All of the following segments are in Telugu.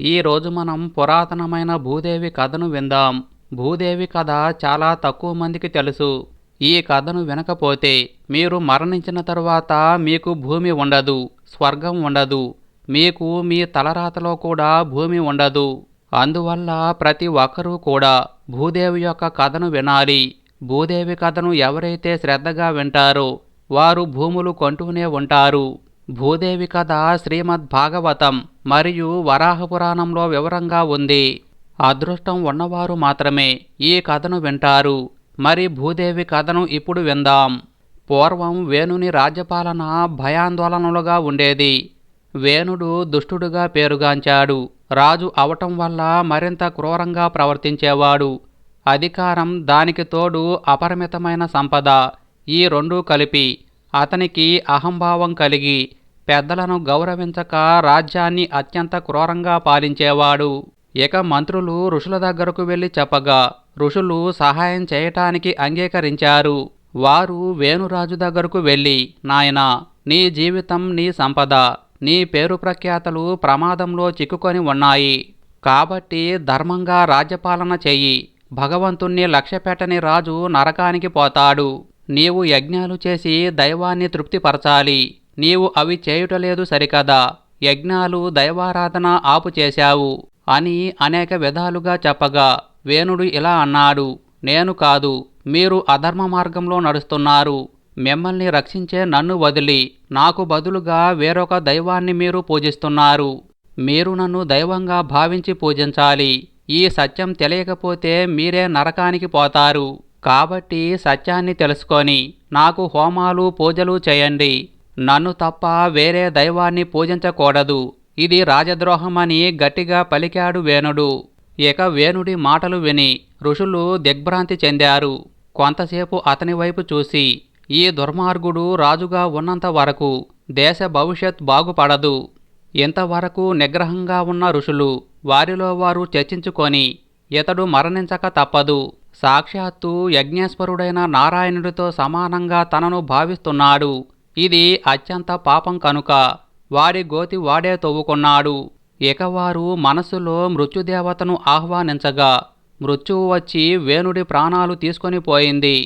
ఈరోజు మనం పురాతనమైన భూదేవి కథను విందాం. భూదేవి కథ చాలా తక్కువ మందికి తెలుసు. ఈ కథను వినకపోతే మీరు మరణించిన తరువాత మీకు భూమి ఉండదు స్వర్గం ఉండదు. మీకు మీ తలరాతలో కూడా భూమి ఉండదు. అందువల్ల ప్రతి ఒక్కరూ కూడా భూదేవి యొక్క కథను వినాలి. భూదేవి కథను ఎవరైతే శ్రద్ధగా వింటారో వారు భూములు కొంటూనే ఉంటారు. భూదేవి కథ శ్రీమద్ భాగవతం మరియు వరాహ పురాణంలో వివరంగా ఉంది. అదృష్టం ఉన్నవారు మాత్రమే ఈ కథను వింటారు. మరి భూదేవి కథను ఇప్పుడు విందాం. పూర్వం వేణుని రాజ్యపాలన భయాందోళనలుగా ఉండేది. వేణుడు దుష్టుడుగా పేరుగాంచాడు. రాజు అవటం వల్ల మరింత క్రూరంగా ప్రవర్తించేవాడు. అధికారం దానికి తోడు అపరిమితమైన సంపద ఈ రెండూ కలిపి అతనికి అహంభావం కలిగి పెద్దలను గౌరవించక రాజ్యాన్ని అత్యంత క్రూరంగా పాలించేవాడు. ఇక మంత్రులు ఋషుల దగ్గరకు వెళ్ళి చెప్పగా ఋషులు సహాయం చేయటానికి అంగీకరించారు. వారు వేణురాజు దగ్గరకు వెళ్ళి నాయనా నీ జీవితం నీ సంపద నీ పేరు ప్రఖ్యాతలు ప్రమాదంలో చిక్కుకొని ఉన్నాయి. కాబట్టి ధర్మంగా రాజ్యపాలన చెయ్యి. భగవంతుణ్ణి లక్ష్యపెట్టని రాజు నరకానికి పోతాడు. నీవు యజ్ఞాలు చేసి దైవాన్ని తృప్తిపరచాలి. నీవు అవి చేయుటలేదు సరికదా. యజ్ఞాలు దైవారాధన ఆపు చేశావు అని అనేక విధాలుగా చెప్పగా వేణుడు ఇలా అన్నాడు నేను కాదు మీరు అధర్మ మార్గంలో నడుస్తున్నారు. మిమ్మల్ని రక్షించే నన్ను వదిలి నాకు బదులుగా వేరొక దైవాన్ని మీరు పూజిస్తున్నారు. మీరు నన్ను దైవంగా భావించి పూజించాలి. ఈ సత్యం తెలియకపోతే మీరే నరకానికి పోతారు. కాబట్టి సత్యాన్ని తెలుసుకొని నాకు హోమాలు పూజలు చేయండి. నన్ను తప్ప వేరే దైవాన్ని పూజించకూడదు. ఇది రాజద్రోహమని గట్టిగా పలికాడు వేణుడు. ఇక వేణుడి మాటలు విని ఋషులు దిగ్భ్రాంతి చెందారు. కొంతసేపు అతని వైపు చూసి ఈ దుర్మార్గుడు రాజుగా ఉన్నంత వరకు దేశ భవిష్యత్ బాగుపడదు. ఇంతవరకు నిగ్రహంగా ఉన్న ఋషులు వారిలో వారు చర్చించుకొని ఇతడు మరణించక తప్పదు. సాక్షాత్తు యజ్ఞేశ్వరుడైన నారాయణుడితో సమానంగా తనను భావిస్తున్నాడు. ఇది అత్యంత పాపం కనుక. వారి గోతి వాడే తవ్వుకున్నాడు. ఇక వారు మనసులో మృత్యుదేవతను ఆహ్వానించగా మృత్యువు వచ్చి వేణుడి ప్రాణాలు తీసుకొని పోయింది.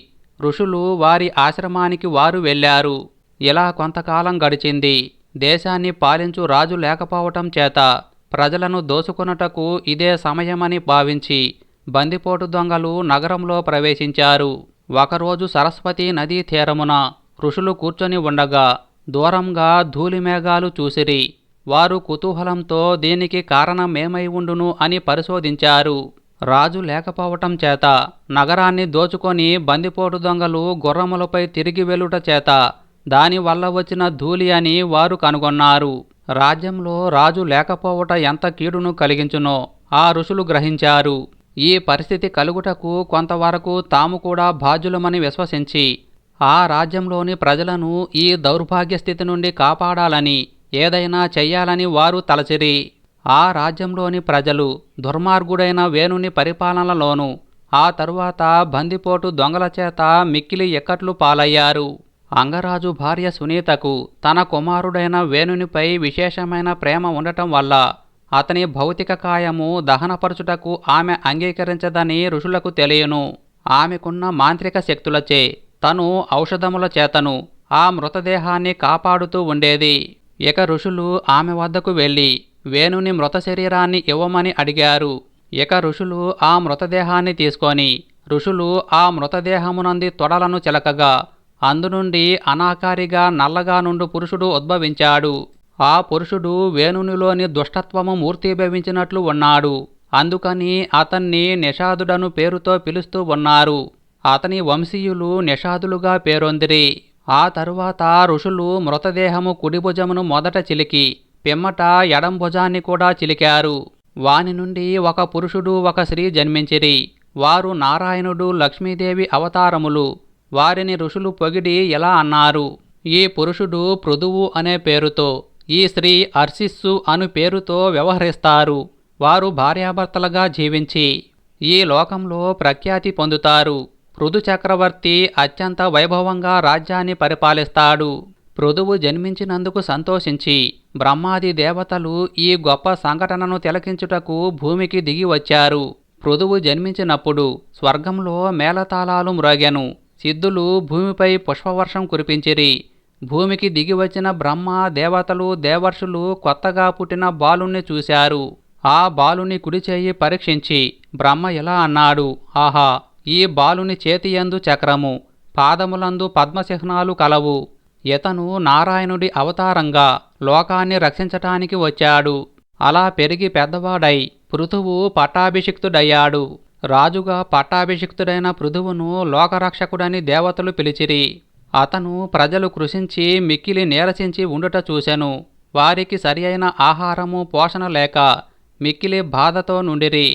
ఋషులు వారి ఆశ్రమానికి వారు వెళ్ళారు. ఇలా కొంతకాలం గడిచింది. దేశాన్ని పాలించు రాజు లేకపోవటం చేత ప్రజలను దోసుకొనుటకు ఇదే సమయమని భావించి బందిపోటు దొంగలు నగరంలో ప్రవేశించారు. ఒకరోజు సరస్వతి నదీ తీరమున ఋషులు కూర్చొని ఉండగా దూరంగా ధూళిమేఘాలు చూసిరి. వారు కుతూహలంతో దీనికి కారణమేమై ఉండును అని పరిశోధించారు. రాజు లేకపోవటం చేత నగరాన్ని దోచుకొని బందిపోటు దొంగలు గుర్రములపై తిరిగి వెలుట చేత దానివల్ల వచ్చిన ధూళి అని వారు కనుగొన్నారు. రాజ్యంలో రాజు లేకపోవట ఎంత కీడును కలిగించునో ఆ ఋషులు గ్రహించారు. ఈ పరిస్థితి కలుగుటకు కొంతవరకు తాము కూడా బాధ్యులమని విశ్వసించి ఆ రాజ్యంలోని ప్రజలను ఈ దౌర్భాగ్య స్థితి నుండి కాపాడాలని ఏదైనా చెయ్యాలని వారు తలచిరి. ఆ రాజ్యంలోని ప్రజలు దుర్మార్గుడైన వేణుని పరిపాలనలోనూ ఆ తరువాత బందిపోటు దొంగల చేత మిక్కిలి ఎక్కట్లు పాలయ్యారు. అంగరాజు భార్య సునీతకు తన కుమారుడైన వేణునిపై విశేషమైన ప్రేమ ఉండటం వల్ల అతని భౌతిక కాయము దహనపరచుటకు ఆమె అంగీకరించదని ఋషులకు తెలియను. ఆమెకున్న మాంత్రిక శక్తులచే తను ఔషధముల చేతను ఆ మృతదేహాన్ని కాపాడుతూ ఉండేది. ఇక ఋషులు ఆమె వద్దకు వెళ్ళి వేణుని మృత శరీరాన్ని ఇవ్వమని అడిగారు. ఇక ఋషులు ఆ మృతదేహాన్ని తీసుకొని ఋషులు ఆ మృతదేహమునంది తొడలను చిలకగా అందునుండి అనాకారిగా నల్లగా నుండు పురుషుడు ఉద్భవించాడు. ఆ పురుషుడు వేణునిలోని దుష్టత్వము మూర్తిభవించినట్లు ఉన్నాడు. అందుకని అతన్ని నిషాదుడను పేరుతో పిలుస్తూ ఉన్నారు. అతని వంశీయులు నిషాదులుగా పేరొందిరి. ఆ తరువాత ఋషులు మృతదేహము కుడిభుజమును మొదట చిలికి పిమ్మట ఎడం భుజాన్ని కూడా చిలికారు. వాని నుండి ఒక పురుషుడు ఒక స్త్రీ జన్మించిరి. వారు నారాయణుడు లక్ష్మీదేవి అవతారములు. వారిని ఋషులు పొగిడి ఎలా అన్నారు. ఈ పురుషుడు పృథువు అనే పేరుతో ఈ స్త్రీ అర్సిస్సు అను పేరుతో వ్యవహరిస్తారు. వారు భార్యాభర్తలుగా జీవించి ఈ లోకంలో ప్రఖ్యాతి పొందుతారు. పృథు చక్రవర్తి అత్యంత వైభవంగా రాజ్యాన్ని పరిపాలిస్తాడు. పృథువు జన్మించినందుకు సంతోషించి బ్రహ్మాది దేవతలు ఈ గొప్ప సంఘటనను తిలకించుటకు భూమికి దిగి వచ్చారు. పృథువు జన్మించినప్పుడు స్వర్గంలో మేళతాళాలు మ్రోగెను. సిద్ధులు భూమిపై పుష్పవర్షం కురిపించిరి. భూమికి దిగివచ్చిన బ్రహ్మ దేవతలు దేవర్షులు కొత్తగా పుట్టిన బాలుణ్ణి చూశారు. ఆ బాలుని కుడి చేయి పరీక్షించి బ్రహ్మ ఇలా అన్నాడు? ఆహా ఈ బాలుని చేతియందు చక్రము పాదములందు పద్మచిహ్నాలు కలవు. ఇతను నారాయణుడి అవతారంగా లోకాన్ని రక్షించటానికి వచ్చాడు. అలా పెరిగి పెద్దవాడై పృథువు పట్టాభిషిక్తుడయ్యాడు. రాజుగా పట్టాభిషిక్తుడైన పృథువును లోకరక్షకుడని దేవతలు పిలిచిరి. అతను ప్రజలు కృషించి మిక్కిలి నీరసించి ఉండుట చూశాను వారికి సరియైన ఆహారము పోషణ లేక మిక్కిలి బాధతో నుండిరి.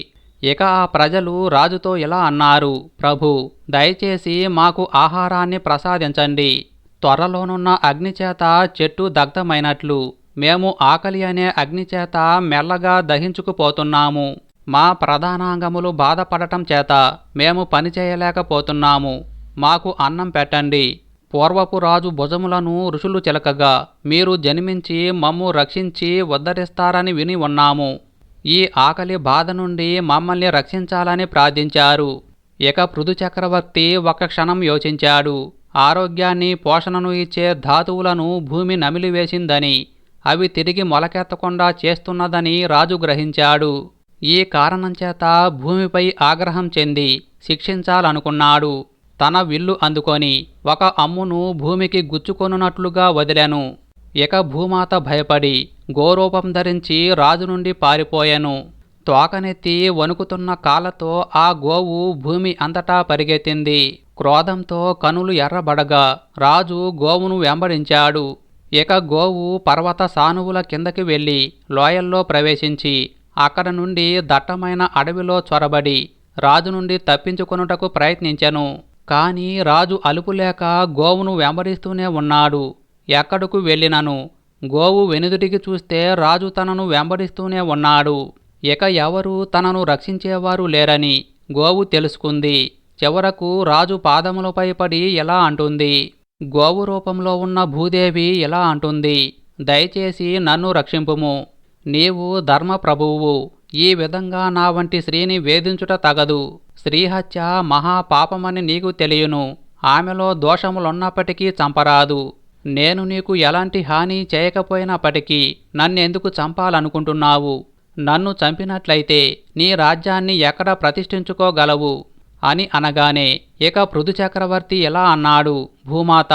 ఇక ఆ ప్రజలు రాజుతో ఇలా అన్నారు ప్రభు దయచేసి మాకు ఆహారాన్ని ప్రసాదించండి. త్వరలోనున్న అగ్నిచేత చెట్టు దగ్ధమైనట్లు మేము ఆకలి అనే అగ్నిచేత మెల్లగా దహించుకుపోతున్నాము. మా ప్రధానాంగములు బాధపడటం చేత మేము పని చేయలేకపోతున్నాము. మాకు అన్నం పెట్టండి. పూర్వపు రాజు భుజములను ఋషులు చిలకగా మీరు జన్మించి మమ్ము రక్షించి ఉద్ధరిస్తారని విని ఉన్నాము. ఈ ఆకలి బాధ నుండి మమ్మల్ని రక్షించాలని ప్రార్థించారు. ఇక పృథు చక్రవర్తి ఒక క్షణం యోచించాడు. ఆరోగ్యాన్ని పోషణను ఇచ్చే ధాతువులను భూమి నమిలివేసిందని అవి తిరిగి మొలకెత్తకుండా చేస్తున్నదని రాజు గ్రహించాడు. ఈ కారణం చేత భూమిపై ఆగ్రహం చెంది శిక్షించాలనుకున్నాడు. తన విల్లు అందుకొని ఒక అమ్మును భూమికి గుచ్చుకొనున్నట్లుగా వదిలాను. ఇక భూమాత భయపడి గోరూపం ధరించి రాజు నుండి పారిపోయాను. తోకనెత్తి వణుకుతున్న కాళ్ళతో ఆ గోవు భూమి అంతటా పరిగెత్తింది. క్రోధంతో కనులు ఎర్రబడగా రాజు గోవును వెంబడించాడు. ఇక గోవు పర్వత సానువుల కిందకి వెళ్ళి లోయల్లో ప్రవేశించి అక్కడ నుండి దట్టమైన అడవిలో చొరబడి రాజు నుండి తప్పించుకొనుటకు ప్రయత్నించెను. కాని రాజు అలుపులేక గోవును వెంబడిస్తూనే ఉన్నాడు. ఎక్కడకు వెళ్ళినను? గోవు వెనుదుటికి చూస్తే రాజు తనను వెంబడిస్తూనే ఉన్నాడు. ఇక ఎవరు తనను రక్షించేవారు లేరని గోవు తెలుసుకుంది. చివరకు రాజు పాదములపై పడి ఎలా అంటుంది. గోవు రూపంలో ఉన్న భూదేవి ఇలా అంటుంది. దయచేసి నన్ను రక్షింపుము. నీవు ధర్మప్రభువు. ఈ విధంగా నా వంటి స్త్రీని వేధించుట తగదు. స్త్రీహత్య మహాపాపమని నీకు తెలియను. ఆమెలో దోషములున్నప్పటికీ చంపరాదు. నేను నీకు ఎలాంటి హాని చేయకపోయినప్పటికీ నన్నెందుకు చంపాలనుకుంటున్నావు? నన్ను చంపినట్లయితే నీ రాజ్యాన్ని ఎక్కడ ప్రతిష్ఠించుకోగలవు? అని అనగానే ఇక పృథు చక్రవర్తి ఎలా అన్నాడు భూమాత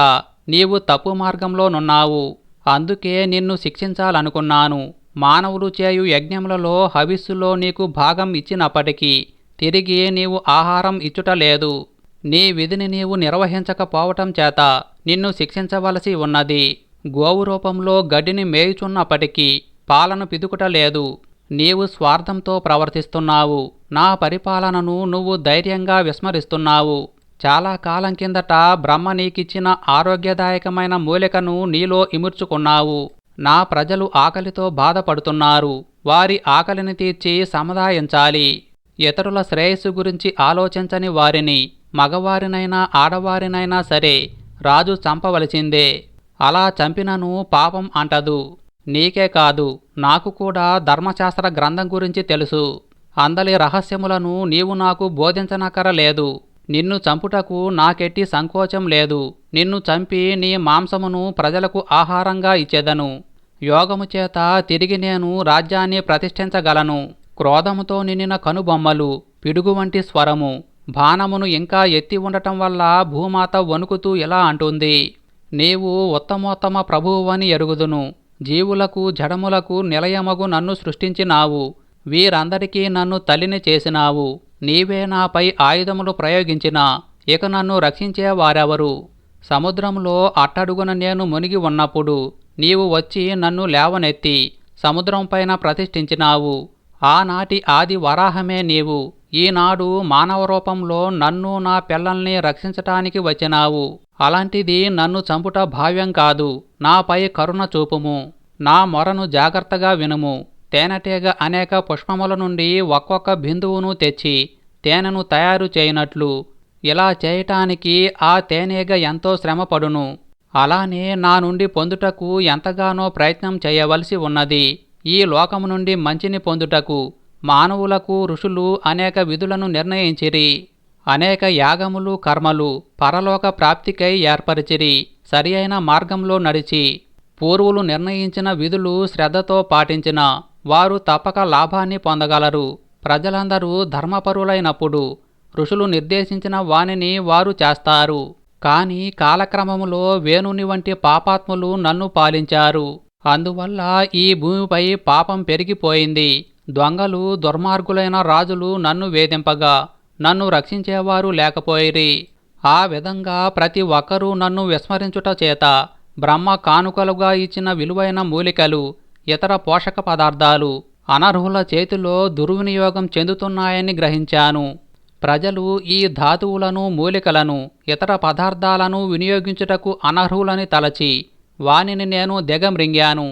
నీవు తప్పు మార్గంలోనున్నావు అందుకే నిన్ను శిక్షించాలనుకున్నాను. మానవులు చేయు యజ్ఞములలో హవిస్సులో నీకు భాగం ఇచ్చినప్పటికీ తిరిగి నీవు ఆహారం ఇచ్చుట లేదు. నీ విధిని నీవు నిర్వహించకపోవటం చేత నిన్ను శిక్షించవలసి ఉన్నది. గోవు రూపంలో గడ్డిని మేయుచున్నప్పటికీ పాలను పిదుకుట లేదు. నీవు స్వార్థంతో ప్రవర్తిస్తున్నావు. నా పరిపాలనను నువ్వు ధైర్యంగా విస్మరిస్తున్నావు. చాలా కాలం కిందట బ్రహ్మ నీకిచ్చిన ఆరోగ్యదాయకమైన మూలికను నీలో ఇముర్చుకున్నావు నా ప్రజలు ఆకలితో బాధపడుతున్నారు. వారి ఆకలిని తీర్చి సముదాయించాలి. ఇతరుల శ్రేయస్సు గురించి ఆలోచించని వారిని మగవారినైనా ఆడవారినైనా సరే రాజు చంపవలసిందే. అలా చంపినను పాపం అంటదు. నీకే కాదు నాకు కూడా ధర్మశాస్త్ర గ్రంథం గురించి తెలుసు. అందలి రహస్యములను నీవు నాకు బోధించనక్కరలేదు. నిన్ను చంపుటకు నాకెట్టి సంకోచం లేదు. నిన్ను చంపి నీ మాంసమును ప్రజలకు ఆహారంగా ఇచ్చేదను. యోగము చేత తిరిగి నేను రాజ్యాన్ని ప్రతిష్ఠించగలను. క్రోధముతో నిండిన కనుబొమ్మలు పిడుగు వంటి స్వరము బాణమును ఇంకా ఎత్తి ఉండటం వల్ల భూమాత వణుకుతూ ఇలా అంటుంది. నీవు ఉత్తమోత్తమ ప్రభువువని ఎరుగుదును. జీవులకు జడములకు నిలయమగు నన్ను సృష్టించినావు. వీరందరికీ నన్ను తల్లిని చేసినావు. నీవే నాపై ఆయుధములు ప్రయోగించినా ఇక నన్ను రక్షించేవారెవరు సముద్రంలో అట్టడుగున నేను మునిగి ఉన్నప్పుడు నీవు వచ్చి నన్ను లేవనెత్తి సముద్రంపైన ప్రతిష్ఠించినావు. ఆనాటి ఆది వరాహమే నీవు. ఈనాడు మానవ రూపంలో నన్ను నా పిల్లల్ని రక్షించటానికి వచ్చినావు. అలాంటిది నన్ను చంపుట భావ్యం కాదు. నాపై కరుణ చూపుము. నా మొరను జాగ్రత్తగా వినుము. తేనెటీగ అనేక పుష్పముల నుండి ఒక్కొక్క బిందువును తెచ్చి తేనెను తయారు చేయనట్లు. ఇలా చేయటానికి ఆ తేనెగ ఎంతో శ్రమపడును. అలానే నా నుండి పొందుటకు ఎంతగానో ప్రయత్నం చేయవలసి ఉన్నది. ఈ లోకము నుండి మంచిని పొందుటకు మానవులకు ఋషులు అనేక విధులను నిర్ణయించిరి. అనేక యాగములు కర్మలు పరలోక ప్రాప్తికై ఏర్పరిచిరి. సరి మార్గంలో నడిచి పూర్వులు నిర్ణయించిన విధులు శ్రద్ధతో పాటించిన వారు తప్పక లాభాన్ని పొందగలరు. ప్రజలందరూ ధర్మపరులైనప్పుడు ఋషులు నిర్దేశించిన వాణిని వారు చేస్తారు. కాని కాలక్రమములో వేణుని వంటి పాపాత్ములు నన్ను పాలించారు. అందువల్ల ఈ భూమిపై పాపం పెరిగిపోయింది. దొంగలు దుర్మార్గులైన రాజులు నన్ను వేధింపగా నన్ను రక్షించేవారు లేకపోయిరి. ఆ విధంగా ప్రతి ఒక్కరూ నన్ను విస్మరించుట చేత బ్రహ్మ కానుకలుగా ఇచ్చిన విలువైన మూలికలు ఇతర పోషక పదార్థాలు అనర్హుల చేతిలో దుర్వినియోగం చెందుతున్నాయని గ్రహించాను. ప్రజలు ఈ ధాతువులను మూలికలను ఇతర పదార్థాలను వినియోగించుటకు అనర్హులని తలచి వానిని నేను దిగమ్రింగాను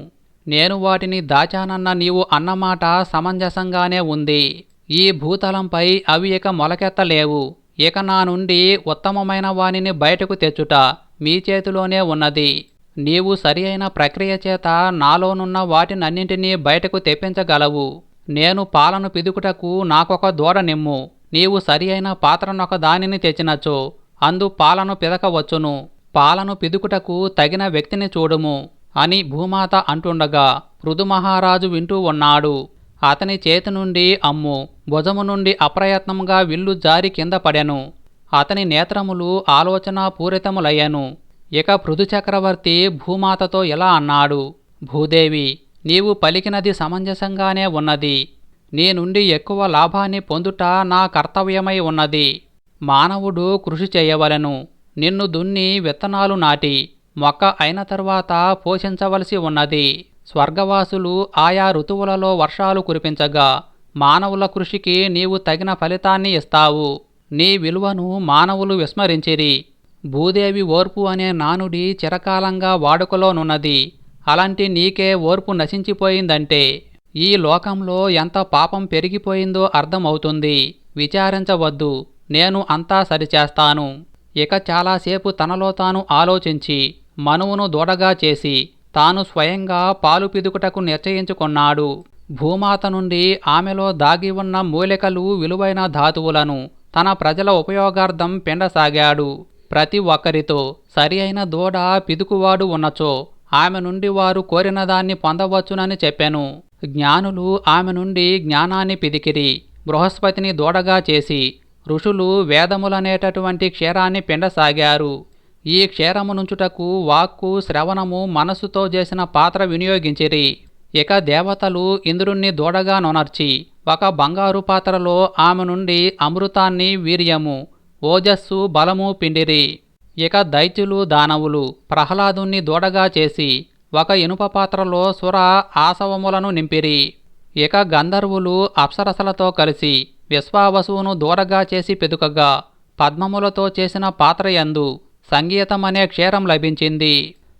నేను వాటిని దాచానన్న నీవు అన్నమాట సమంజసంగానే ఉంది. ఈ భూతలంపై అవి ఇక మొలకెత్తలేవు. ఇక నా నుండి ఉత్తమమైన వానిని బయటకు తెచ్చుట మీ చేతిలోనే ఉన్నది. నీవు సరి అయిన ప్రక్రియ చేత నాలోనున్న వాటినన్నింటినీ బయటకు తెప్పించగలవు. నేను పాలను పిదుకుటకు నాకొక దూడ నిమ్ము. నీవు సరి అయిన పాత్రనొక దానిని తెచ్చినచో అందు పాలను పిదకవచ్చును. పాలను పిదుకుటకు తగిన వ్యక్తిని చూడుము అని భూమాత అంటుండగా మహారాజు వింటూ ఉన్నాడు. అతని చేతి నుండి అమ్ము భుజము నుండి అప్రయత్నంగా విల్లు జారి కింద పడెను. అతని నేత్రములు ఆలోచన పూరితములయ్యను ఇక పృథు చక్రవర్తి భూమాతతో ఇలా అన్నాడు? భూదేవి నీవు పలికినది సమంజసంగానే ఉన్నది. నీ నుండి ఎక్కువ లాభాన్ని పొందుట నా కర్తవ్యమై ఉన్నది. మానవుడు కృషి చేయవలెను. నిన్ను దున్ని విత్తనాలు నాటి మొక్క అయిన తర్వాత పోషించవలసి ఉన్నది. స్వర్గవాసులు ఆయా ఋతువులలో వర్షాలు కురిపించగా మానవుల కృషికి నీవు తగిన ఫలితాన్ని ఇస్తావు. నీ విలువను మానవులు విస్మరించిరి. భూదేవి ఓర్పు అనే నానుడి చిరకాలంగా వాడుకలోనున్నది. అలాంటి నీకే ఓర్పు నశించిపోయిందంటే ఈ లోకంలో ఎంత పాపం పెరిగిపోయిందో అర్థమవుతుంది. విచారించవద్దు. నేను అంతా సరిచేస్తాను. ఇక చాలాసేపు తనలో తాను ఆలోచించి మనువును దూడగా చేసి తాను స్వయంగా పాలు పిదుకుటకు నిశ్చయించుకున్నాడు. భూమాత నుండి ఆమెలో దాగి ఉన్న మూలికలు విలువైన ధాతువులను తన ప్రజల ఉపయోగార్థం పిండసాగాడు. ప్రతి ఒక్కరితో సరి అయిన దూడ పిదుకువాడు ఉన్నచో ఆమె నుండి వారు కోరిన దాన్ని పొందవచ్చునని చెప్పాను. జ్ఞానులు ఆమె నుండి జ్ఞానాన్ని పిదికిరి బృహస్పతిని దూడగా చేసి ఋషులు వేదములనేటటువంటి క్షీరాన్ని పిండసాగారు. ఈ క్షీరమునుంచుటకు వాక్కు శ్రవణము మనస్సుతో చేసిన పాత్ర వినియోగించిరి. ఇక దేవతలు ఇంద్రుణ్ణి దూడగా నొనర్చి ఒక బంగారు పాత్రలో ఆమె నుండి అమృతాన్ని వీర్యము ఓజస్సు బలము పిండిరి. ఇక దైత్యులు దానవులు ప్రహ్లాదుణ్ణి దూడగా చేసి ఒక ఇనుప పాత్రలో సుర ఆసవములను నింపిరి. ఇక గంధర్వులు అప్సరసలతో కలిసి విశ్వావసువును దూరగా చేసి పెదుకగా పద్మములతో చేసిన పాత్రయందు సంగీతమనే క్షీరం లభించింది.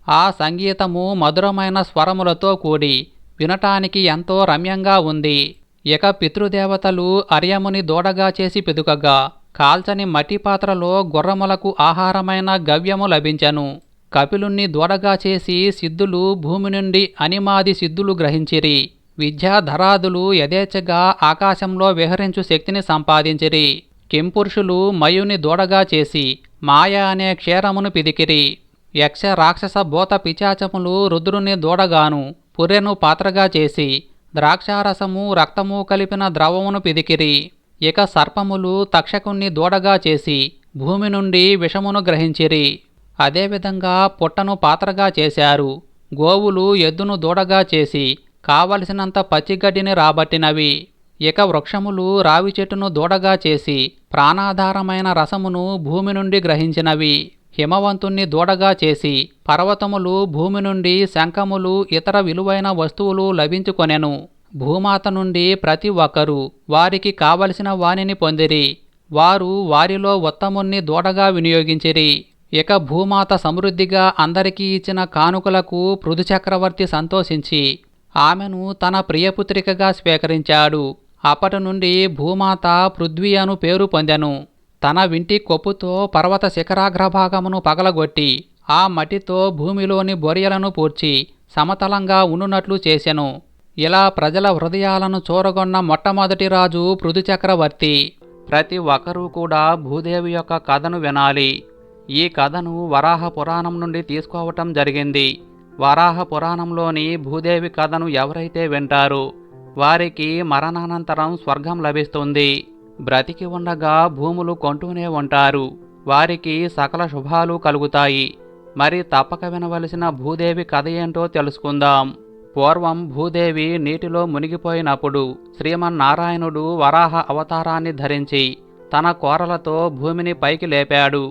ఆ సంగీతము మధురమైన స్వరములతో కూడి వినటానికి ఎంతో రమ్యంగా ఉంది. ఇక పితృదేవతలు అర్యముని దూడగా చేసి పెదుకగా కాల్చని మట్టి పాత్రలో గుర్రములకు ఆహారమైన గవ్యము లభించెను. కపిలుణ్ణి దూడగా చేసి సిద్ధులు భూమి నుండి అనిమాది సిద్ధులు గ్రహించిరి. విద్యాధరాదులు యథేచ్ఛగా ఆకాశంలో విహరించు శక్తిని సంపాదించిరి. కింపురుషులు మయుని దూడగా చేసి మాయ అనే క్షీరమును పిదికిరి. యక్ష రాక్షస భూత పిచాచములు రుద్రుని దూడగాను పుర్రెను పాత్రగా చేసి ద్రాక్షారసము రక్తము కలిపిన ద్రవమును పిదికిరి. ఇక సర్పములు తక్షకుణ్ణి దూడగా చేసి భూమి నుండి విషమును గ్రహించిరి. అదేవిధంగా పుట్టను పాత్రగా చేశారు. గోవులు ఎద్దును దూడగా చేసి కావలసినంత పచ్చిగడ్డిని రాబట్టినవి. ఇక వృక్షములు రావి చెట్టును దూడగా చేసి ప్రాణాధారమైన రసమును భూమి నుండి గ్రహించినవి. హిమవంతుణ్ణి దూడగా చేసి పర్వతములు భూమి నుండి శంఖములు ఇతర విలువైన వస్తువులు లభించుకొనెను. భూమాత నుండి ప్రతి ఒక్కరూ వారికి కావలసిన వాణిని పొందిరి. వారు వారిలో ఉత్తముణ్ణి దూడగా వినియోగించిరి. ఇక భూమాత సమృద్ధిగా అందరికీ ఇచ్చిన కానుకలకు పృథుచక్రవర్తి సంతోషించి ఆమెను తన ప్రియపుత్రికగా స్వీకరించాడు. అప్పటి నుండి భూమాత పృథ్వీ అను పేరు పొందెను. తన వింటి కొప్పుతో పర్వత శిఖరాగ్రభాగమును పగలగొట్టి ఆ మట్టితో భూమిలోని బొరియలను పూడ్చి సమతలంగా ఉండునట్లు చేసెను. ఇలా ప్రజల హృదయాలను చూరగొన్న మొట్టమొదటి రాజు పృథు చక్రవర్తి. ప్రతి ఒక్కరూ కూడా భూదేవి యొక్క కథను వినాలి. ఈ కథను వరాహ పురాణం నుండి తీసుకోవటం జరిగింది. వరాహ పురాణంలోని భూదేవి కథను ఎవరైతే వింటారో వారికి మరణానంతరం స్వర్గం లభిస్తుంది. బ్రతికి ఉండగా భూములు కొంటూనే ఉంటారు. వారికి సకల శుభాలు కలుగుతాయి. మరి తప్పక వినవలసిన భూదేవి కథ ఏంటో తెలుసుకుందాం. పూర్వం భూదేవి నీటిలో మునిగిపోయినప్పుడు శ్రీమన్నారాయణుడు వరాహ అవతారాన్ని ధరించి తన కోరలతో భూమిని పైకి లేపాడు.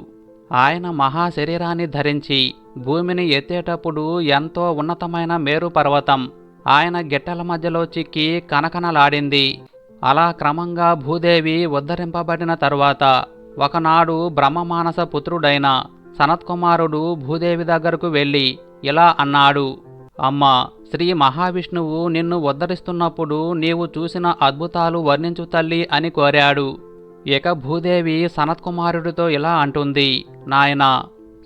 ఆయన మహాశరీరాన్ని ధరించి భూమిని ఎత్తేటప్పుడు ఎంతో ఉన్నతమైన మేరు పర్వతం ఆయన గిట్టల మధ్యలో చిక్కి కనకనలాడింది. అలా క్రమంగా భూదేవి ఉద్ధరింపబడిన తరువాత ఒకనాడు బ్రహ్మమానస పుత్రుడైన సనత్కుమారుడు భూదేవి దగ్గరకు వెళ్ళి ఇలా అన్నాడు అమ్మా శ్రీ మహావిష్ణువు నిన్ను ఉద్ధరిస్తున్నప్పుడు నీవు చూసిన అద్భుతాలు వర్ణించు తల్లి అని కోరాడు. ఇక భూదేవి సనత్కుమారుడితో ఇలా అంటుంది నాయనా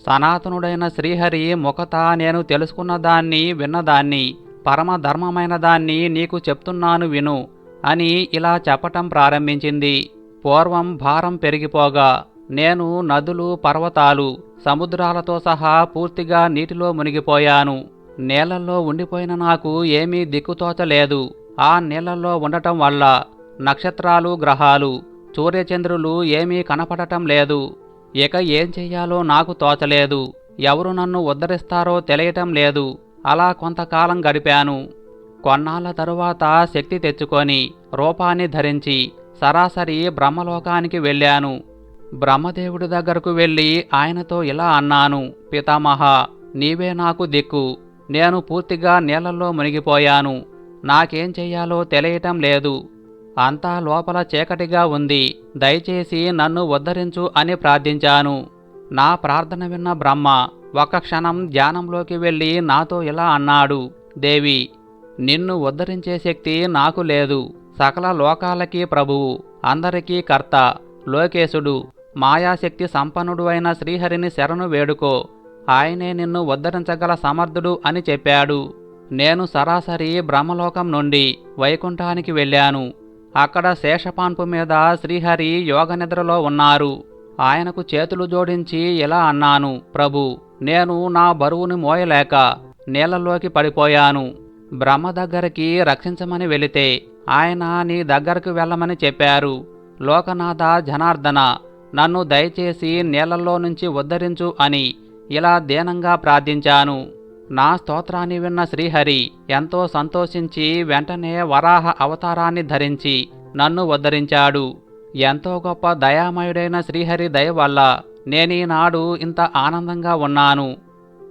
సనాతనుడైన శ్రీహరి ముఖత నేను తెలుసుకున్న దాన్ని విన్నదాన్ని పరమధర్మమైన దాన్ని నీకు చెప్తున్నాను విను అని ఇలా చెప్పటం ప్రారంభించింది. పూర్వం భారం పెరిగిపోగా నేను నదులు పర్వతాలు సముద్రాలతో సహా పూర్తిగా నీటిలో మునిగిపోయాను. నీళ్ళల్లో ఉండిపోయిన నాకు ఏమీ దిక్కుతోచలేదు ఆ నీళ్ళల్లో ఉండటం వల్ల నక్షత్రాలు గ్రహాలు సూర్యచంద్రులు ఏమీ కనపడటం లేదు. ఇక ఏం చెయ్యాలో నాకు తోచలేదు. ఎవరు నన్ను ఉద్ధరిస్తారో తెలియటం లేదు. అలా కొంతకాలం గడిపాను. కొన్నాళ్ళ తరువాత శక్తి తెచ్చుకొని రూపాన్ని ధరించి సరాసరి బ్రహ్మలోకానికి వెళ్ళాను. బ్రహ్మదేవుడి దగ్గరకు వెళ్ళి ఆయనతో ఇలా అన్నాను పితామహ నీవే నాకు దిక్కు. నేను పూర్తిగా నీళ్ళలో మునిగిపోయాను. నాకేం చెయ్యాలో తెలియటం లేదు. అంతా లోపల చీకటిగా ఉంది. దయచేసి నన్ను ఉద్ధరించు అని ప్రార్థించాను. నా ప్రార్థన విన్న బ్రహ్మ ఒక క్షణం ధ్యానంలోకి వెళ్ళి నాతో ఇలా అన్నాడు దేవి నిన్ను ఉద్ధరించే శక్తి నాకు లేదు. సకల లోకాలకి ప్రభువు అందరికీ కర్త లోకేశుడు మాయాశక్తి సంపన్నుడు అయిన శ్రీహరిని శరణు వేడుకో. ఆయనే నిన్ను ఉద్ధరించగల సమర్థుడు అని చెప్పాడు. నేను సరాసరి బ్రహ్మలోకం నుండి వైకుంఠానికి వెళ్ళాను. అక్కడ శేషపాన్పు మీద శ్రీహరి యోగనిద్రలో ఉన్నారు. ఆయనకు చేతులు జోడించి ఇలా అన్నాను ప్రభు నేను నా బరువుని మోయలేక నీళ్ళలోకి పడిపోయాను. బ్రహ్మ దగ్గరికి రక్షించమని వెళితే ఆయన నీ దగ్గరకు వెళ్ళమని చెప్పారు. లోకనాథ జనార్దన నన్ను దయచేసి నీళ్ళలో నుంచి ఉద్ధరించు అని ఇలా దీనంగా ప్రార్థించాను. నా స్తోత్రాన్ని విన్న శ్రీహరి ఎంతో సంతోషించి వెంటనే వరాహ అవతారాన్ని ధరించి నన్ను ఉద్ధరించాడు. ఎంతో గొప్ప దయామయుడైన శ్రీహరి దయ వల్ల నేనీనాడు ఇంత ఆనందంగా ఉన్నాను.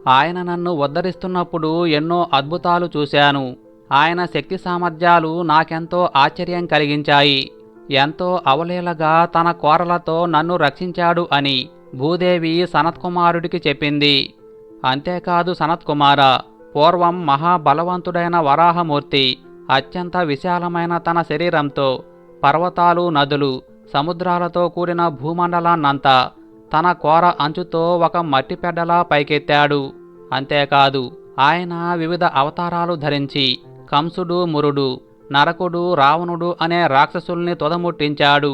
ఆయన నన్ను ఉద్ధరిస్తున్నప్పుడు ఎన్నో అద్భుతాలు చూశాను. ఆయన శక్తి సామర్థ్యాలు నాకెంతో ఆశ్చర్యం కలిగించాయి. ఎంతో అవలీలగా తన కోరలతో నన్ను రక్షించాడు అని భూదేవి సనత్కుమారుడికి చెప్పింది. అంతేకాదు సనత్కుమార పూర్వం మహాబలవంతుడైన వరాహమూర్తి అత్యంత విశాలమైన తన శరీరంతో పర్వతాలు నదులు సముద్రాలతో కూడిన భూమండలాన్నంతా తన కోర అంచుతో ఒక మట్టిపెడ్డలా పైకెత్తాడు. అంతేకాదు ఆయన వివిధ అవతారాలు ధరించి కంసుడు మురుడు నరకుడు రావణుడు అనే రాక్షసుల్ని తొదముట్టించాడు.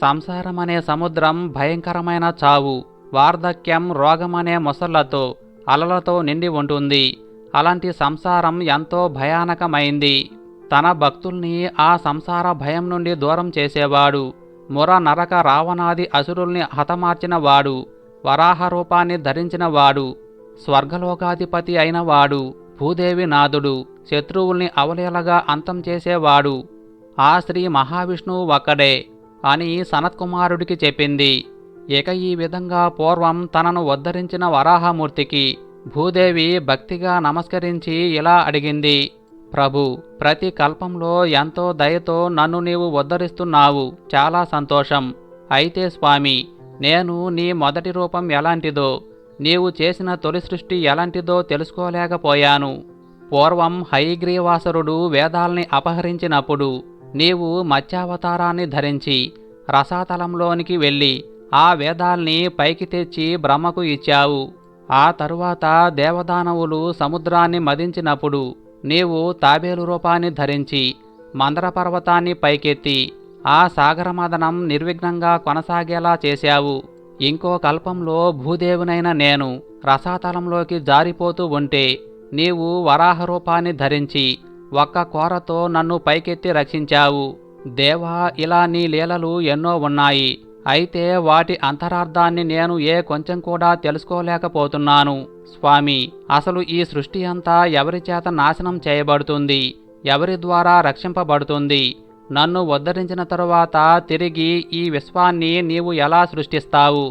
సంసారం అనే సముద్రం భయంకరమైన చావు వార్ధక్యం రోగమనే మొసళ్ళతో అలలతో నిండి ఉంటుంది అలాంటి సంసారం ఎంతో భయానకమైంది. తన భక్తుల్ని ఆ సంసార భయం నుండి దూరం చేసేవాడు. ముర నరక రావణాది అసురుల్ని హతమార్చినవాడు వరాహ రూపాన్ని ధరించినవాడు స్వర్గలోకాధిపతి అయినవాడు భూదేవి నాథుడు శత్రువుల్ని అవలేలగా అంతం చేసేవాడు. ఆ శ్రీ మహావిష్ణువు ఒక్కడే. అని సనత్కుమారుడికి చెప్పింది. ఇక ఈ విధంగా పూర్వం తనను ఉద్ధరించిన వరాహమూర్తికి భూదేవి భక్తిగా నమస్కరించి ఇలా అడిగింది. ప్రభు ప్రతి కల్పంలో ఎంతో దయతో నన్ను నీవు ఉద్ధరిస్తున్నావు. చాలా సంతోషం. అయితే స్వామి నేను నీ మొదటి రూపం ఎలాంటిదో నీవు చేసిన తొలి సృష్టి ఎలాంటిదో తెలుసుకోలేకపోయాను. పూర్వం హైగ్రీవాసరుడు వేదాల్ని అపహరించినప్పుడు నీవు మత్స్యావతారాన్ని ధరించి రసాతలంలోనికి వెళ్ళి ఆ వేదాల్ని పైకి తెచ్చి బ్రహ్మకు ఇచ్చావు. ఆ తరువాత దేవదానవులు సముద్రాన్ని మదించినప్పుడు నీవు తాబేలు రూపాన్ని ధరించి మందర పర్వతాన్ని పైకెత్తి ఆ సాగరమదనం నిర్విఘ్నంగా కొనసాగేలా చేశావు. ఇంకో కల్పంలో భూదేవునైన నేను రసాతలంలోకి జారిపోతూ ఉంటే నీవు వరాహ రూపాన్ని ధరించి ఒక్క కోరతో నన్ను పైకెత్తి రక్షించావు. దేవా ఇలా నీ లీలలు ఎన్నో ఉన్నాయి. అయితే వాటి అంతరార్థాన్ని నేను ఏ కొంచెం కూడా తెలుసుకోలేకపోతున్నాను. స్వామి అసలు ఈ సృష్టి అంతా ఎవరి చేత నాశనం చేయబడుతుంది? ఎవరి ద్వారా రక్షింపబడుతుంది? నన్ను ఉద్ధరించిన తరువాత తిరిగి ఈ విశ్వాన్ని నీవు ఎలా సృష్టిస్తావు?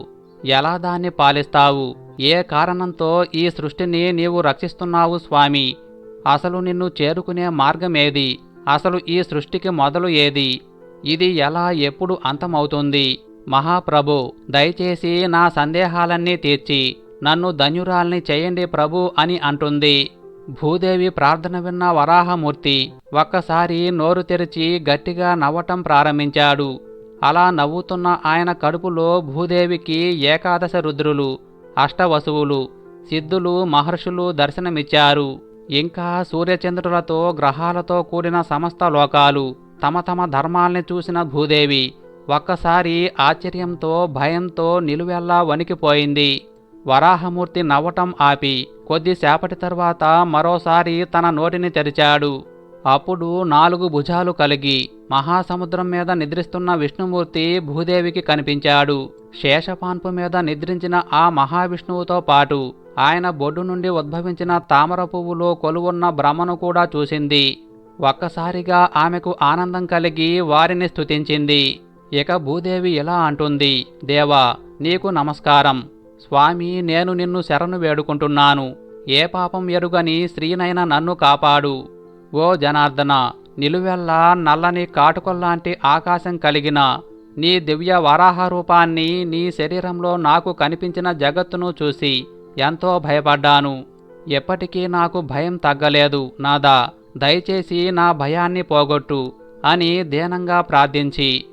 ఎలా దాన్ని పాలిస్తావు? ఏ కారణంతో ఈ సృష్టిని నీవు రక్షిస్తున్నావు స్వామి? అసలు నిన్ను చేరుకునే మార్గమేది? అసలు ఈ సృష్టికి మొదలు ఏది? ఇది ఎలా ఎప్పుడు అంతమవుతుంది? మహాప్రభు దయచేసి నా సందేహాలన్నీ తీర్చి నన్ను ధన్యురాల్ని చేయండి ప్రభు అని అంటుంది. భూదేవి ప్రార్థన విన్న వరాహమూర్తి ఒక్కసారి నోరు తెరిచి గట్టిగా నవ్వటం ప్రారంభించాడు. అలా నవ్వుతున్న ఆయన కడుపులో భూదేవికి ఏకాదశ రుద్రులు అష్టవసువులు సిద్ధులు మహర్షులు దర్శనమిచ్చారు. ఇంకా సూర్యచంద్రులతో గ్రహాలతో కూడిన సమస్త లోకాలు తమ తమ ధర్మాల్ని చూసిన భూదేవి ఒక్కసారి ఆశ్చర్యంతో భయంతో నిలువెల్లా వణికిపోయింది. వరాహమూర్తి నవ్వటం ఆపి కొద్దిసేపటి తర్వాత మరోసారి తన నోటిని తెరిచాడు. అప్పుడు నాలుగు భుజాలు కలిగి మహాసముద్రం మీద నిద్రిస్తున్న విష్ణుమూర్తి భూదేవికి కనిపించాడు. శేషపాన్పు మీద నిద్రించిన ఆ మహావిష్ణువుతో పాటు ఆయన బొడ్డు నుండి ఉద్భవించిన తామర పువ్వులో కొలువున్న బ్రహ్మను కూడా చూసింది. ఒక్కసారిగా ఆమెకు ఆనందం కలిగి వారిని స్థుతించింది ఇక భూదేవి ఇలా అంటుంది దేవా నీకు నమస్కారం. స్వామి నేను నిన్ను శరణు వేడుకుంటున్నాను. ఏ పాపం ఎరుగని స్త్రీనైన నన్ను కాపాడు. ఓ జనార్దన నిలువెల్లా నల్లని కాటుకొల్లాంటి ఆకాశం కలిగిన నీ దివ్య వరాహ రూపాన్ని నీ శరీరంలో నాకు కనిపించిన జగత్తును చూసి ఎంతో భయపడ్డాను. ఎప్పటికీ నాకు భయం తగ్గలేదు. నాదా దయచేసి నా భయాన్ని పోగొట్టు అని దీనంగా ప్రార్థించి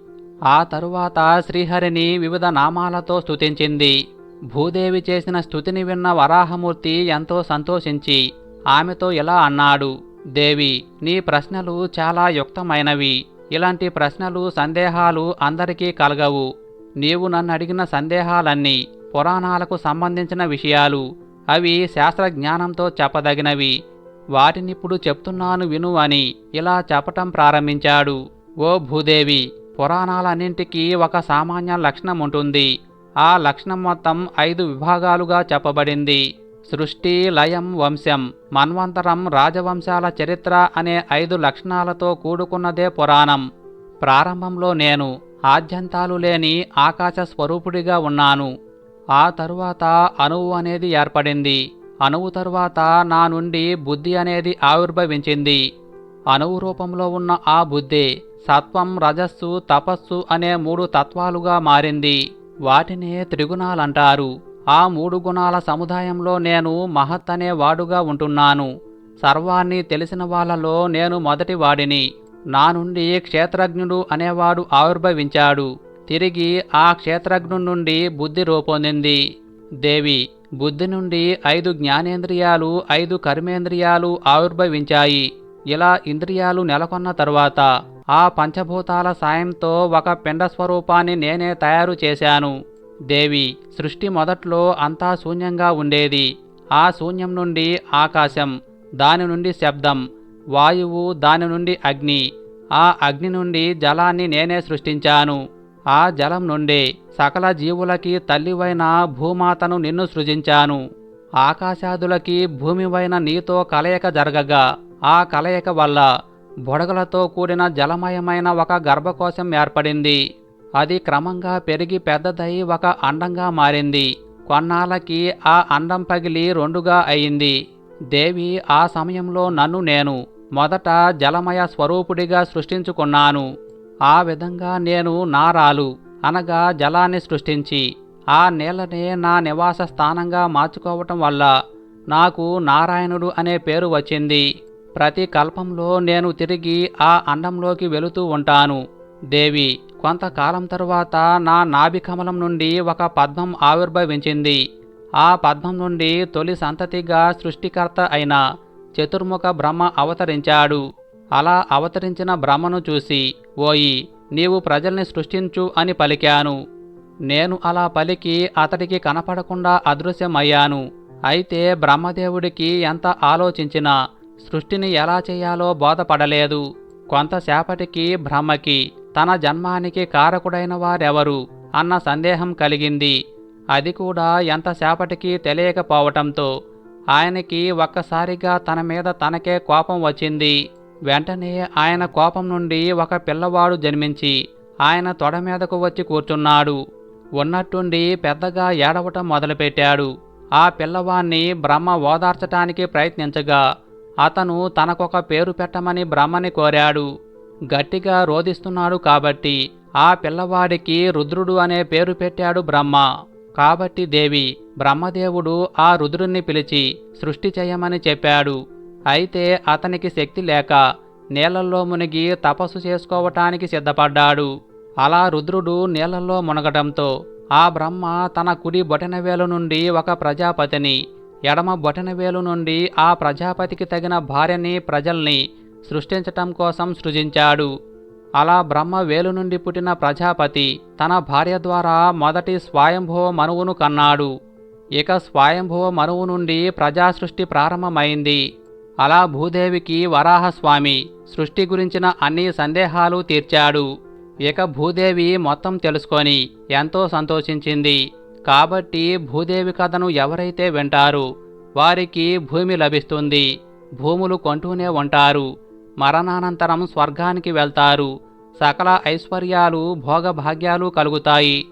ఆ తరువాత శ్రీహరిని వివిధ నామాలతో స్తుతించింది. భూదేవి చేసిన స్థుతిని విన్న వరాహమూర్తి ఎంతో సంతోషించి ఆమెతో ఇలా అన్నాడు దేవి నీ ప్రశ్నలు చాలా యుక్తమైనవి. ఇలాంటి ప్రశ్నలు సందేహాలు అందరికీ కలగవు. నీవు నన్ను అడిగిన సందేహాలన్నీ పురాణాలకు సంబంధించిన విషయాలు. అవి శాస్త్ర జ్ఞానంతో చెప్పదగినవి. వాటినిప్పుడు చెప్తున్నాను విను అని ఇలా చెప్పటం ప్రారంభించాడు. ఓ భూదేవి పురాణాలన్నింటికీ ఒక సామాన్య లక్షణం ఉంటుంది. ఆ లక్షణం మొత్తం ఐదు విభాగాలుగా చెప్పబడింది. సృష్టి లయం వంశం మన్వంతరం రాజవంశాల చరిత్ర అనే ఐదు లక్షణాలతో కూడుకున్నదే పురాణం. ప్రారంభంలో నేను ఆద్యంతాలు లేని ఆకాశ స్వరూపుడిగా ఉన్నాను. ఆ తరువాత అణువు అనేది ఏర్పడింది. అణువు తరువాత నా నుండి బుద్ధి అనేది ఆవిర్భవించింది. అణువు రూపంలో ఉన్న ఆ బుద్ధి సత్వం రజస్సు తపస్సు అనే మూడు తత్వాలుగా మారింది. వాటినే త్రిగుణాలంటారు. ఆ మూడు గుణాల సముదాయంలో నేను మహత్ అనే వాడుగా ఉంటున్నాను. సర్వాన్ని తెలిసిన వాళ్ళలో నేను మొదటి వాడిని. నా నుండి క్షేత్రజ్ఞుడు అనేవాడు ఆవిర్భవించాడు. తిరిగి ఆ క్షేత్రజ్ఞు నుండి బుద్ధి రూపొందింది. దేవి బుద్ధి నుండి ఐదు జ్ఞానేంద్రియాలు ఐదు కర్మేంద్రియాలు ఆవిర్భవించాయి. ఇలా ఇంద్రియాలు నెలకొన్న తరువాత ఆ పంచభూతాల సాయంతో ఒక పిండ స్వరూపాన్ని నేనే తయారు చేశాను. దేవి సృష్టి మొదట్లో అంతా శూన్యంగా ఉండేది. ఆ శూన్యం నుండి ఆకాశం దాని నుండి శబ్దం వాయువు దాని నుండి అగ్ని ఆ అగ్ని నుండి జలాన్ని నేనే సృష్టించాను. ఆ జలం నుండి సకల జీవులకి తల్లివైన భూమాతను నిన్ను సృజించాను. ఆకాశాదులకి భూమివైన నీతో కలయిక జరగగా ఆ కలయిక వల్ల బుడగలతో కూడిన జలమయమైన ఒక గర్భకోశం ఏర్పడింది. అది క్రమంగా పెరిగి పెద్దదై ఒక అండంగా మారింది. కొన్నాళ్ళకి ఆ అండం పగిలి రెండుగా అయింది. దేవి ఆ సమయంలో నన్ను నేను మొదట జలమయ స్వరూపుడిగా సృష్టించుకున్నాను. ఆ విధంగా నేను నారాలు అనగా జలాన్ని సృష్టించి ఆ నేలనే నా నివాస స్థానంగా మార్చుకోవటం వల్ల నాకు నారాయణుడు అనే పేరు వచ్చింది. ప్రతి కల్పంలో నేను తిరిగి ఆ అండంలోకి వెళుతూ ఉంటాను. దేవి కొంతకాలం తరువాత నా నాభికమలం నుండి ఒక పద్మం ఆవిర్భవించింది. ఆ పద్మం నుండి తొలి సంతతిగా సృష్టికర్త అయిన చతుర్ముఖ బ్రహ్మ అవతరించాడు. అలా అవతరించిన బ్రహ్మను చూసి ఓయి నీవు ప్రజల్ని సృష్టించు అని పలికాను. నేను అలా పలికి అతడికి కనపడకుండా అదృశ్యమయ్యాను. అయితే బ్రహ్మదేవుడికి ఎంత ఆలోచించినా సృష్టిని ఎలా చేయాలో బోధపడలేదు. కొంతసేపటికి బ్రహ్మకి తన జన్మానికి కారకుడైన వారెవరు అన్న సందేహం కలిగింది. అది కూడా ఎంతసేపటికి తెలియకపోవటంతో ఆయనకి ఒక్కసారిగా తన మీద తనకే కోపం వచ్చింది. వెంటనే ఆయన కోపం నుండి ఒక పిల్లవాడు జన్మించి ఆయన తొడ మీదకు వచ్చి కూర్చున్నాడు. ఉన్నట్టుండి పెద్దగా ఏడవటం మొదలుపెట్టాడు. ఆ పిల్లవాణ్ణి బ్రహ్మ ఓదార్చటానికి ప్రయత్నించగా అతను తనకొక పేరు పెట్టమని బ్రహ్మని కోరాడు. గట్టిగా రోధిస్తున్నాడు కాబట్టి ఆ పిల్లవాడికి రుద్రుడు అనే పేరు పెట్టాడు బ్రహ్మ. కాబట్టి దేవి బ్రహ్మదేవుడు ఆ రుద్రుణ్ణి పిలిచి సృష్టి చేయమని చెప్పాడు. అయితే అతనికి శక్తి లేక నీళ్ళలో మునిగి తపస్సు చేసుకోవటానికి సిద్ధపడ్డాడు. అలా రుద్రుడు నీళ్ళలో మునగటంతో ఆ బ్రహ్మ తన కుడి బొటనవేలు నుండి ఒక ప్రజాపతిని ఎడమ బొటనవేలు నుండి ఆ ప్రజాపతికి తగిన భార్యని ప్రజల్ని సృష్టించటం కోసం సృజించాడు. అలా బ్రహ్మ వేలు నుండి పుట్టిన ప్రజాపతి తన భార్య ద్వారా మొదటి స్వయంభవ మనువును కన్నాడు. ఇక స్వయంభవ మనువు నుండి ప్రజా సృష్టి ప్రారంభమైంది. అలా భూదేవికి వరాహస్వామి సృష్టి గురించిన అన్ని సందేహాలు తీర్చాడు. ఇక భూదేవి మొత్తం తెలుసుకొని ఎంతో సంతోషించింది. కాబట్టి భూదేవి కథను ఎవరైతే వింటారో వారికి భూమి లభిస్తుంది. భూములు కొంటూనే ఉంటారు. మరణానంతరం స్వర్గానికి వెళ్తారు. సకల ఐశ్వర్యాలు భోగభాగ్యాలు కలుగుతాయి.